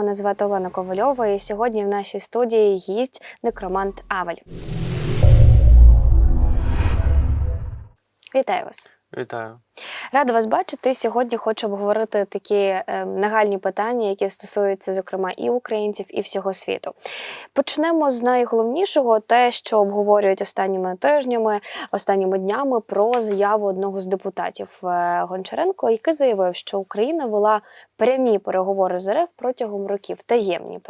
Мене звати Олена Ковальова, і сьогодні в нашій студії гість некромант Авель. Вітаю вас! Вітаю. Рада вас бачити. Сьогодні хочу обговорити такі е, нагальні питання, які стосуються, зокрема, і українців, і всього світу. Почнемо з найголовнішого, те, що обговорюють останніми тижнями, останніми днями про заяву одного з депутатів е, Гончаренко, який заявив, що Україна вела прямі переговори з РФ протягом років, таємні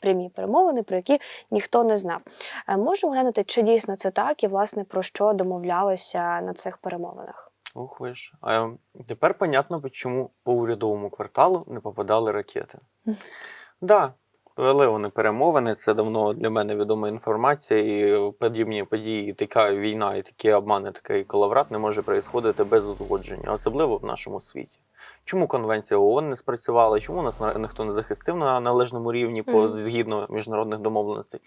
прямі перемовини, про які ніхто не знав. Е, Можемо глянути, чи дійсно це так, і власне про що домовлялися на цих перемовинах. Ух ви ж. А тепер понятно, чому по урядовому кварталу не попадали ракети. Так, да, вели вони перемовини. Це давно для мене відома інформація, і подібні події, така війна, і такі обмани, такий коловрат не може происходити без узгодження, особливо в нашому світі. Чому конвенція ООН не спрацювала? Чому нас ніхто не захистив на належному рівні по згідно міжнародних домовленостей?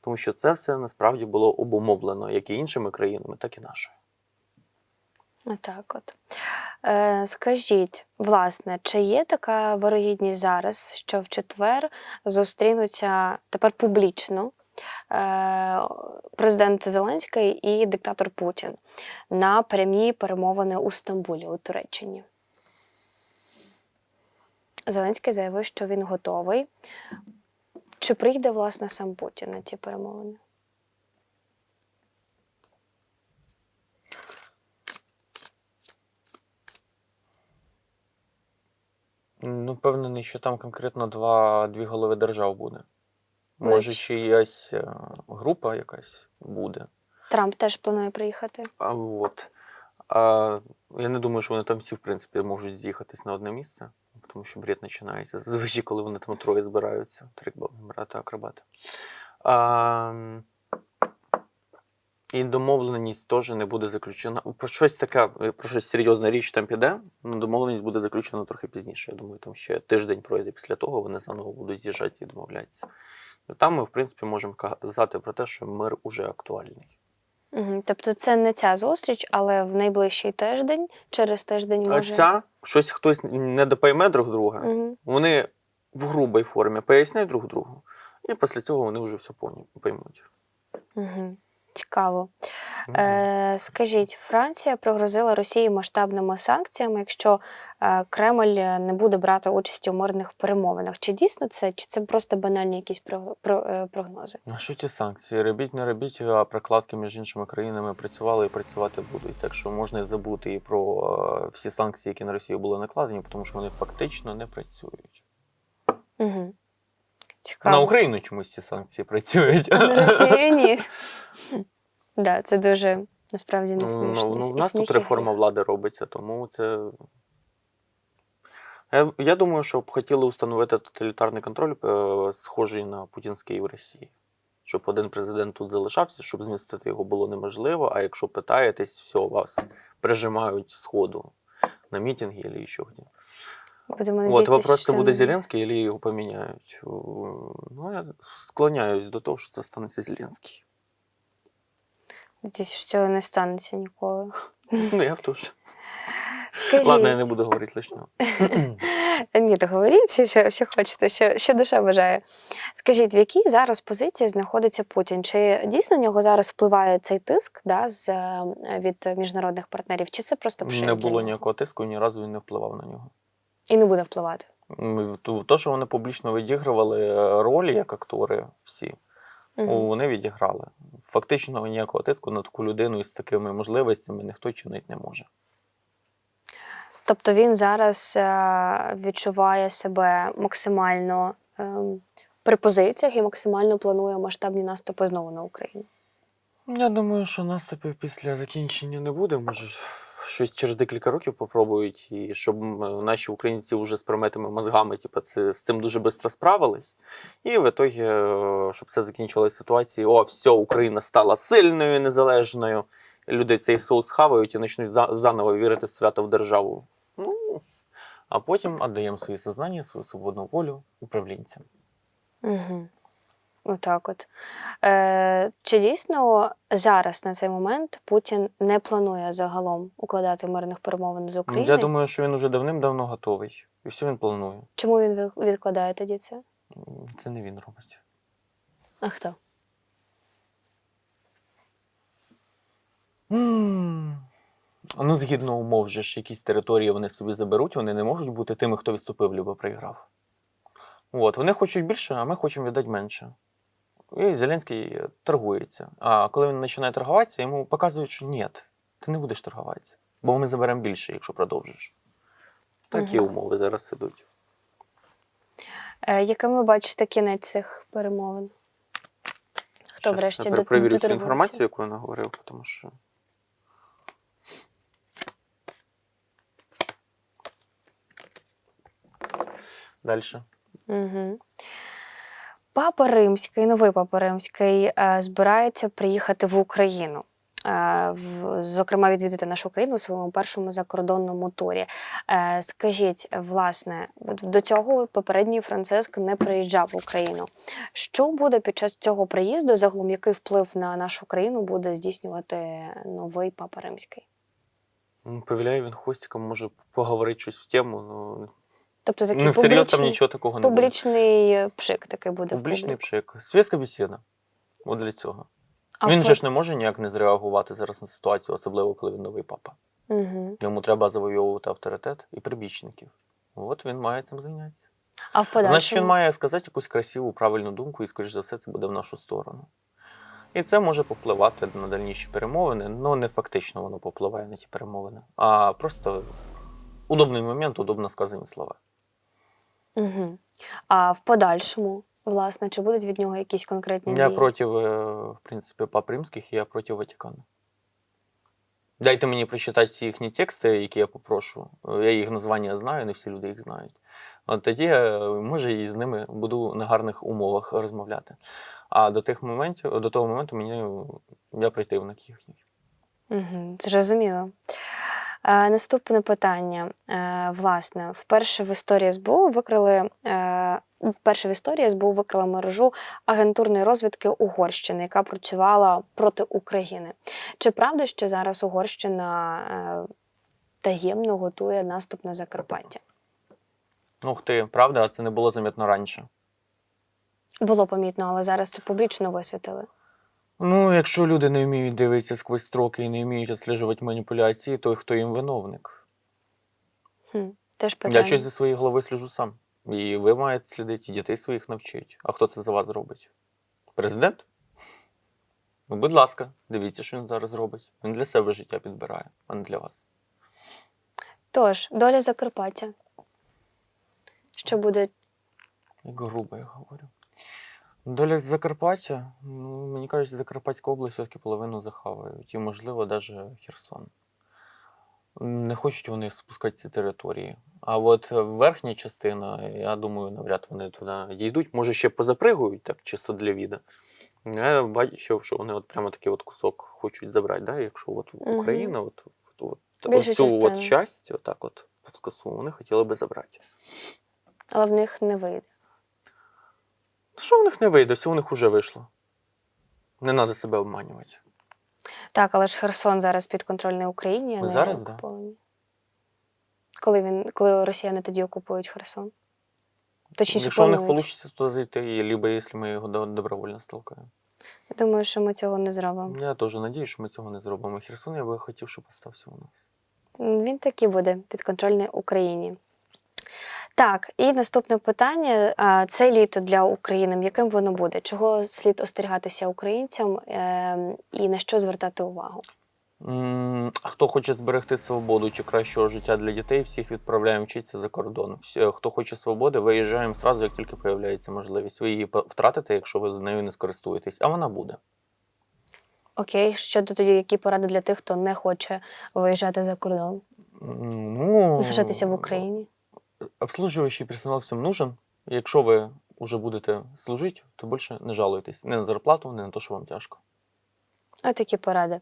Тому що це все насправді було обумовлено як і іншими країнами, так і нашою. Отак от. Е, скажіть, власне, чи є така вирогідність зараз, що в четвер зустрінуться тепер публічно е, президент Зеленський і диктатор Путін на прямі перемовини у Стамбулі у Туреччині? Зеленський заявив, що він готовий. Чи прийде власне сам Путін на ті перемовини? Ну, впевнений, що там конкретно два, дві голови держав буде. Може, чиясь е, група якась буде. Трамп теж планує приїхати. А от. А, я не думаю, що вони там всі, в принципі, можуть з'їхатись на одне місце, тому що бред починається. Зазвичай, коли вони там троє збираються, три брати акробати. А, і домовленість теж не буде заключена. Про щось таке, про щось серйозна річ там піде, але домовленість буде заключена трохи пізніше. Я думаю, там ще тиждень пройде після того, вони заново будуть з'їжджати і домовлятися. І Там ми, в принципі, можемо казати про те, що мир уже актуальний. Угу. Тобто це не ця зустріч, але в найближчий тиждень, через тиждень А може. ця щось хтось не допойме друг друга, Угу. вони в грубій формі пояснять друг другу, і після цього вони вже все поймуть. Угу. Цікаво. Е, скажіть, Франція пригрозила Росії масштабними санкціями, якщо е, Кремль не буде брати участі у мирних перемовинах. Чи дійсно це, чи це просто банальні якісь е, прогнози? А що ті санкції? Робіть, не робіть, а прокладки між іншими країнами працювали і працювати будуть. Так що можна забути і про е, всі санкції, які на Росію були накладені, тому що вони фактично не працюють. Угу. Цікаво. На Україну чомусь ці санкції працюють. А на Росію ні. Да, це дуже насправді не Ну, смішно. ну, ну, в нас тут реформа влади робиться, тому це. Я, я думаю, що б хотіли установити тоталітарний контроль, е, схожий на путінський в Росії. Щоб один президент тут залишався, щоб змістити його було неможливо. А якщо питаєтесь, все, вас прижимають з ходу на мітинги або ще. Будемо От вопрос, це буде Зеленський, або його поміняють. Ну, я склоняюсь до того, що це станеться Зеленський. Надіюсь, що цього не станеться ніколи. Ну, я теж. Скажіть, Ладно, я не буду говорити лишнього. ні, то говоріть, що, що хочете, що, що душа бажає. Скажіть, в якій зараз позиції знаходиться Путін? Чи дійсно на нього зараз впливає цей тиск да, з, е, від міжнародних партнерів? Чи це просто пшик Не було ніякого тиску, ні разу він не впливав на нього. І не буде впливати. Те, що вони публічно відігрували е, ролі як актори всі, о, вони відіграли. Фактично ніякого тиску на таку людину із такими можливостями ніхто чинити не може. Тобто він зараз е, відчуває себе максимально е, при позиціях і максимально планує масштабні наступи знову на Україну. Я думаю, що наступів після закінчення не буде. Може, щось через декілька років попробують, і щоб наші українці вже з прометими мозгами, типу, це, з цим дуже швидко справились. І в ітогі, е, щоб все закінчилося ситуацією, о, все, Україна стала сильною, незалежною. Люди цей соус хавають і почнуть заново вірити в свято в державу. Ну, а потім віддаємо своє сознання, свою свободну волю управлінцям. Угу. Отак от. Е, чи дійсно зараз на цей момент Путін не планує загалом укладати мирних перемовин з Ну, Україною? Я думаю, що він уже давним-давно готовий. І все він планує. Чому він відкладає тоді це? Це не він робить. А хто? М, Ну, згідно умов, же ж якісь території вони собі заберуть, вони не можуть бути тими, хто відступив, либо проіграв. От, вони хочуть більше, а ми хочемо віддати менше. І Зеленський е, торгується. А коли він починає торгуватися, йому показують, що ні, ти не будеш торгуватися. Бо ми заберемо більше, якщо продовжиш. Такі Мгм. умови зараз ідуть. Е, яким ви бачите кінець цих перемовин? Хто врешті тепер до- перевірю цю інформацію, яку я наговорив, тому що. Далі. Угу. Папа Римський, новий папа Римський, е, збирається приїхати в Україну. е, Зокрема, відвідати нашу країну у своєму першому закордонному турі. Е, Скажіть, власне, до цього попередній Франциск не приїжджав в Україну. Що буде під час цього приїзду? Загалом, який вплив на нашу країну буде здійснювати новий папа Римський? Ну, Повіляє він хвостиком, може поговорити щось в тему, ну Тобто такий не всерйоз там нічого такого не буде. публічний пшик такий буде. Публічний пшик. Світська бесіда. От для цього. А він же ж не може ніяк не зреагувати зараз на ситуацію, особливо коли він новий папа. Угу. Йому треба завойовувати авторитет і прибічників. От він має цим зайнятися. А в подальшому? Значить, він має сказати якусь красиву, правильну думку, і, скоріш за все, це буде в нашу сторону. І це може повпливати на дальніші перемовини, але не фактично воно повпливає на ті перемовини, а просто удобний момент, удобно сказані слова. Угу. А в подальшому, власне, чи будуть від нього якісь конкретні Я дії? проти, е, в принципі, пап римських, я проти Ватикану. Дайте мені прочитати всі їхні тексти, які я попрошу. Я їх названня знаю, не всі люди їх знають. От тоді я, може, і з ними буду на гарних умовах розмовляти. А до тих моментів, до того моменту мені я противник їхній. Угу. Зрозуміло. Е, наступне питання. Е, власне, вперше в історії СБУ викрили. Е, Вперше в історії СБУ викрила мережу агентурної розвідки Угорщини, яка працювала проти України. Чи правда, що зараз Угорщина таємно готує наступ на Закарпаття? Ух ти, правда, це не було замітно раніше. Було помітно, але зараз це публічно висвітили. Ну, якщо люди не вміють дивитися сквозь строки і не вміють відслежувати маніпуляції, то хто їм виновник? Хм. Теж питання. Я щось за своєю головою сліжу сам. І ви маєте слідити, і дітей своїх навчити. А хто це за вас зробить? Президент? Ну, будь ласка, дивіться, що він зараз робить. Він для себе життя підбирає, а не для вас. Тож, доля Закарпаття. Що буде Як грубо я говорю. Доля Закарпаття, ну, мені кажуть, Закарпатська область все-таки половину захавають. І, можливо, навіть Херсон. Не хочуть вони спускати ці території. А от верхня частина, я думаю, навряд вони туди дійдуть. Може, ще позапригують, так чисто для віда. Я бачив, що вони от прямо такий от кусок хочуть забрати. Да? Якщо от. Україна, от, от, от, Більшу цю от часть, отак от плоскосу, вони хотіли би забрати. але в них не вийде. Що в них не вийде, все у них вже вийшло. Не треба себе обманювати. Так, але ж Херсон зараз підконтрольний Україні, а не зараз, да. Коли він, коли росіяни тоді окупують Херсон? Точніше, Якщо у них вийде туди зайти, либо якщо ми його добровольно столкаємо. Я Думаю, що ми цього не зробимо. Я теж надію, що ми цього не зробимо. Херсон я би хотів, щоб остався у нас. Він таки буде підконтрольний Україні. Так, і наступне питання: це літо для України. Яким воно буде? Чого слід остерігатися українцям ем, і на що звертати увагу? Хто хоче зберегти свободу чи кращого життя для дітей, всіх відправляємо вчитися за кордон. Хто хоче свободи, виїжджаємо сразу, як тільки появляється можливість. Ви її втратите, якщо ви з нею не скористуєтесь, а вона буде. Окей, щодо тоді, які поради для тих, хто не хоче виїжджати за кордон, Ну, залишатися в Україні? Обслуживающий персонал всім нужен. Якщо ви вже будете служити, то більше не жалуйтесь. Не на зарплату, не на те, що вам тяжко. Ось такі поради.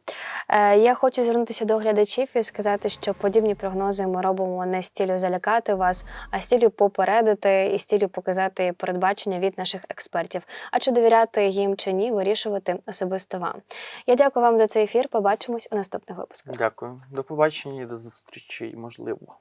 Е, я хочу звернутися до глядачів і сказати, що подібні прогнози ми робимо не з цілею залякати вас, а з цілею попередити і з цілею показати передбачення від наших експертів. А чи довіряти їм чи ні, вирішувати особисто вам. Я дякую вам за цей ефір. Побачимось у наступних випусках. Дякую. До побачення і до зустрічі, можливо.